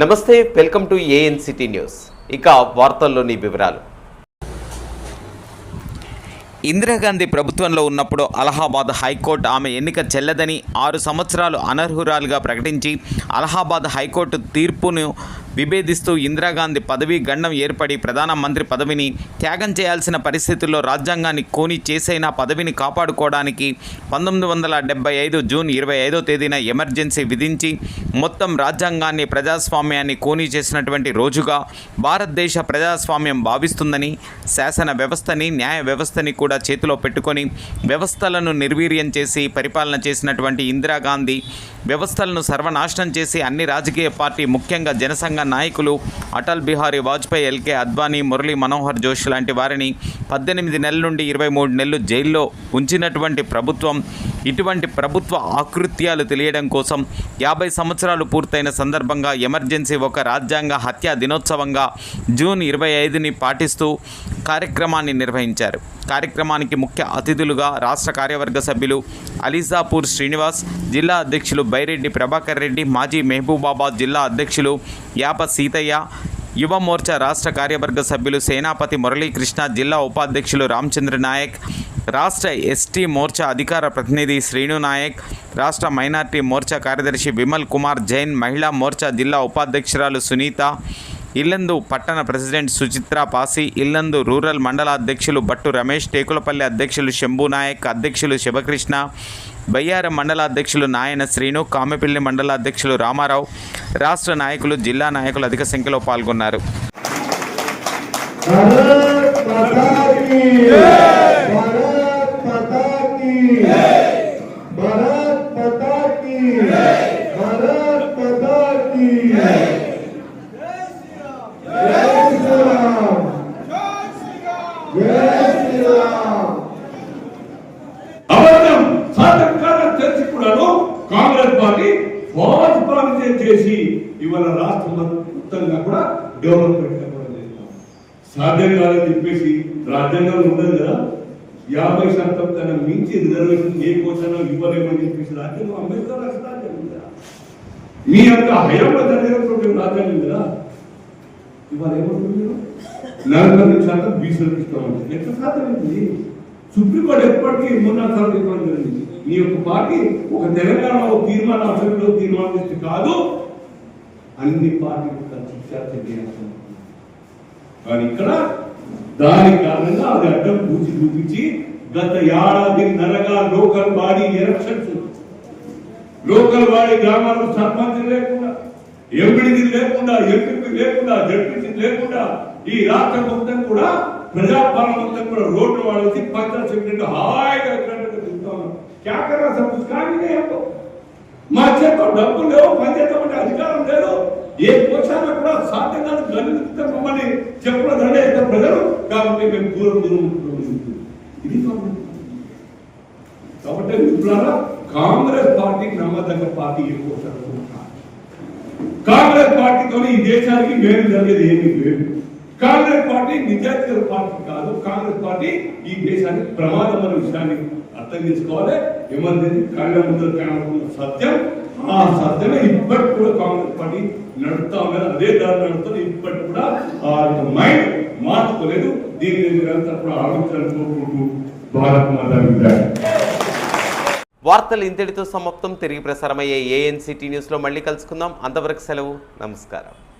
నమస్తే welcome to A N city news. ఇక వార్తల్లోని వివరాలు. ఇందిరాగాంధీ ప్రభుత్వంలో ఉన్నప్పుడు అలహాబాద్ హైకోర్టు ఆమె ఎన్నిక చెల్లదని ఆరు సంవత్సరాలు అనర్హురాలుగా ప్రకటించి అలహాబాద్ హైకోర్టు తీర్పును విభేదిస్తూ ఇందిరాగాంధీ పదవీ గండం ఏర్పడి ప్రధానమంత్రి పదవిని త్యాగం చేయాల్సిన పరిస్థితుల్లో రాజ్యాంగాన్ని కోని చేసైనా పదవిని కాపాడుకోవడానికి పంతొమ్మిది వందల డెబ్బై ఐదు జూన్ ఇరవై ఐదో తేదీన ఎమర్జెన్సీ విధించి మొత్తం రాజ్యాంగాన్ని ప్రజాస్వామ్యాన్ని కోని చేసినటువంటి రోజుగా భారతదేశ ప్రజాస్వామ్యం భావిస్తుందని శాసన వ్యవస్థని న్యాయ వ్యవస్థని కూడా చేతిలో పెట్టుకొని వ్యవస్థలను నిర్వీర్యం చేసి పరిపాలన చేసినటువంటి ఇందిరాగాంధీ వ్యవస్థలను సర్వనాశనం చేసి అన్ని రాజకీయ పార్టీ ముఖ్యంగా జనసంఘ నాయకులు అటల్ బిహారీ వాజ్పేయి ఎల్కే అద్వానీ మురళీ మనోహర్ జోషి లాంటి వారిని పద్దెనిమిది నెలల నుండి ఇరవై మూడు నెలలు జైల్లో ఉంచినటువంటి ప్రభుత్వం ఇటువంటి ప్రభుత్వ ఆకృత్యాలు తెలియడం కోసం యాభై సంవత్సరాలు పూర్తయిన సందర్భంగా ఎమర్జెన్సీ ఒక రాజ్యాంగ హత్యా దినోత్సవంగా జూన్ ఇరవై ఐదుని పాటిస్తూ కార్యక్రమాన్ని నిర్వహించారు. కార్యక్రమానికి ముఖ్య అతిథులుగా రాష్ట్ర కార్యవర్గ సభ్యులు అలీజాపూర్ శ్రీనివాస్ జిల్లా అధ్యక్షులు బైరెడ్డి ప్రభాకర్ రెడ్డి మాజీ మహబూబాబాద్ జిల్లా అధ్యక్షులు యాప సీతయ్య యువ మోర్చా రాష్ట్ర కార్యవర్గ సభ్యులు సేనాపతి మురళీకృష్ణ జిల్లా ఉపాధ్యక్షులు రామచంద్ర నాయక్ రాష్ట్ర ఎస్టీ మోర్చా అధికార ప్రతినిధి శ్రీను నాయక్ రాష్ట్ర మైనార్టీ మోర్చా కార్యదర్శి విమల్ కుమార్ జైన్ మహిళా మోర్చా జిల్లా ఉపాధ్యక్షురాలు సునీత ఇల్లందు పట్టణ ప్రెసిడెంట్ సుచిత్ర పాసి ఇల్లందు రూరల్ మండల అధ్యక్షులు బట్టు రమేష్ టేకులపల్లి అధ్యక్షులు శంభు నాయక్ అధ్యక్షులు శివకృష్ణ బయ్యారం మండల అధ్యక్షులు నాయన శ్రీను కామెపల్లి మండల అధ్యక్షులు రామారావు రాష్ట్ర నాయకులు జిల్లా నాయకులు అధిక సంఖ్యలో పాల్గొన్నారు. కాంగ్రెస్ పార్టీ ఫాల్స్ ప్రామిసెస్ చేసి ఇవాళ రాష్ట్రం మొత్తంగా కూడా డెవలప్మెంట్ సాధ్యం కాదని చెప్పేసి రాజ్యాంగంలో ఉండదు కదా? యాభై శాతం కన్నా మించి రిజర్వేషన్ ఏ కోసంలో ఇవ్వలేమని చెప్పేసి రాజ్యాంగం అంబేద్కర్ రాసిన రాజ్యాంగం కదా మీ యొక్క హయాంలో జరిగినటువంటి రాజ్యాంగం కదా ఇవాళ ఏమంటుంది నలభై శాతం బీసీలకు ఇస్తామని ఎట్లా సాధ్యమైంది సుప్రీంకోర్టు ఎప్పటికీ మొన్న సార్లు ఇవ్వడం జరిగింది ఈ యొక్క పార్టీ ఒక తెలంగాణ ఒక తీర్మానం అసెంబ్లీలో తీర్మానం కాదు అన్ని పార్టీలు కలిసి చర్చ కానీ ఇక్కడ దాని కారణంగా అది అడ్డం పూచి చూపించి గత ఏడాది నరగా local body elections local body గ్రామాలకు సర్పంచ్ లేకుండా ఎంపీడీ లేకుండా ఎంపీ లేకుండా జడ్పీ లేకుండా ఈ రాష్ట్ర మొత్తం కూడా ప్రజాపాలన మొత్తం కూడా రోడ్లు వాడేసి చేతిలో డబ్బులు లేవు పనిచేద్దామంటే అధికారం లేదు. ఏ కోశాన కూడా సాధ్యంగా గణిత మమ్మల్ని చెప్పడం దండే ప్రజలు కాబట్టి మేము దూరం దూరం ఇది కాబట్టి మిత్రులారా కాంగ్రెస్ పార్టీ నమ్మదగ్గ పార్టీ ఏ శాతం కాంగ్రెస్ పార్టీతో ఈ దేశానికి మేలు జరిగేది ఏమి లేదు. కాంగ్రెస్ పార్టీ నిజాయితీ పార్టీ కాదు. కాంగ్రెస్ పార్టీ ఈ దేశానికి ప్రమాదమైన విషయాన్ని అర్థం చేసుకోవాలి. ఎమర్జెన్సీ కళ్ళ ముందు కనబడుతున్న సత్యం. ఆ సత్యమే ఇప్పటికి కూడా కాంగ్రెస్ పార్టీ నడుపుతా ఉన్నది. అదే దారి నడుపుతుంది. ఇప్పటికి కూడా ఆ యొక్క మైండ్ మార్చుకోలేదు. దీన్ని మీరంతా కూడా ఆలోచించాలని కోరుకుంటూ భారత్ మాతా వార్తలు ఇంతటితో సమాప్తం. తిరిగి ప్రసారమయ్యే ఏఎన్సిటీ న్యూస్లో మళ్ళీ కలుసుకుందాం. అంతవరకు సెలవు. నమస్కారం.